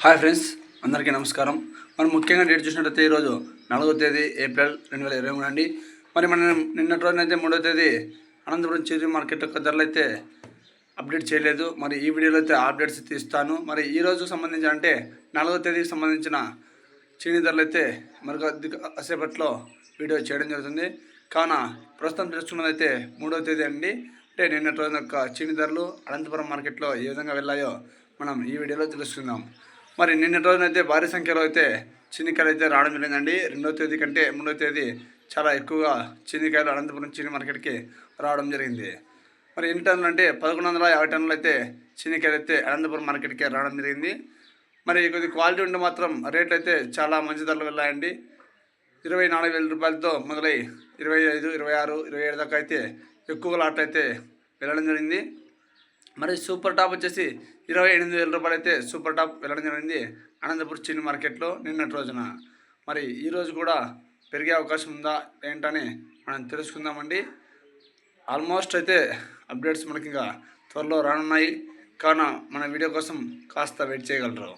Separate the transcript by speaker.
Speaker 1: Hi friends అందరికీ నమస్కారం. మనం ముఖ్యంగా డేట్ చూసినట్టయితే ఈరోజు నాలుగో తేదీ ఏప్రిల్ రెండు వేల ఇరవై మూడు అండి. మరి మనం నిన్నటి రోజునైతే మూడో తేదీ అనంతపురం చిరు మార్కెట్ యొక్క ధరలు అయితే అప్డేట్ చేయలేదు. మరి ఈ వీడియోలో అయితే అప్డేట్స్ అయితే మరి ఈ రోజు సంబంధించి అంటే నాలుగో తేదీకి సంబంధించిన చీని ధరలు అయితే మరి కాసేపట్లో వీడియో చేయడం జరుగుతుంది. కావున ప్రస్తుతం తెలుసుకున్నదైతే మూడో తేదీ అండి. అంటే నిన్నటి రోజు యొక్క చీని ధరలు అనంతపురం మార్కెట్లో ఏ విధంగా వెళ్ళాయో మనం ఈ వీడియోలో తెలుసుకుందాం. మరి నిన్న రోజునైతే భారీ సంఖ్యలో అయితే చిన్నికాయలు అయితే రావడం జరిగిందండి. రెండో తేదీ కంటే మూడో తేదీ చాలా ఎక్కువగా చిన్నికాయలు అనంతపురం చిన్ని మార్కెట్కి రావడం జరిగింది. మరి ఎన్ని టన్నులు అంటే పదకొండు వందల యాభై టన్నులు అయితే చిన్నికాయలు అయితే అనంతపురం మార్కెట్కి రావడం జరిగింది. మరి కొద్ది క్వాలిటీ ఉంటే మాత్రం రేట్లు అయితే చాలా మంచి ధరలు వెళ్ళాయండి. ఇరవై నాలుగు వేల రూపాయలతో మొదలై ఇరవై ఐదు ఇరవై ఆరు ఇరవై ఏడు దాకా అయితే ఎక్కువ లాట్లు అయితే వెళ్ళడం జరిగింది. మరి సూపర్ టాప్ వచ్చేసి ఇరవై ఎనిమిది వేల రూపాయలు అయితే సూపర్ టాప్ వెళ్ళడం జరిగింది. అనంతపురం చిన్న మార్కెట్లో నిన్నటి రోజున. మరి ఈరోజు కూడా పెరిగే అవకాశం ఉందా ఏంటని మనం తెలుసుకుందామండి. ఆల్మోస్ట్ అయితే అప్డేట్స్ మనకి ఇంకా త్వరలో రానున్నాయి. కావున మన వీడియో కోసం కాస్త వెయిట్ చేయగలరు.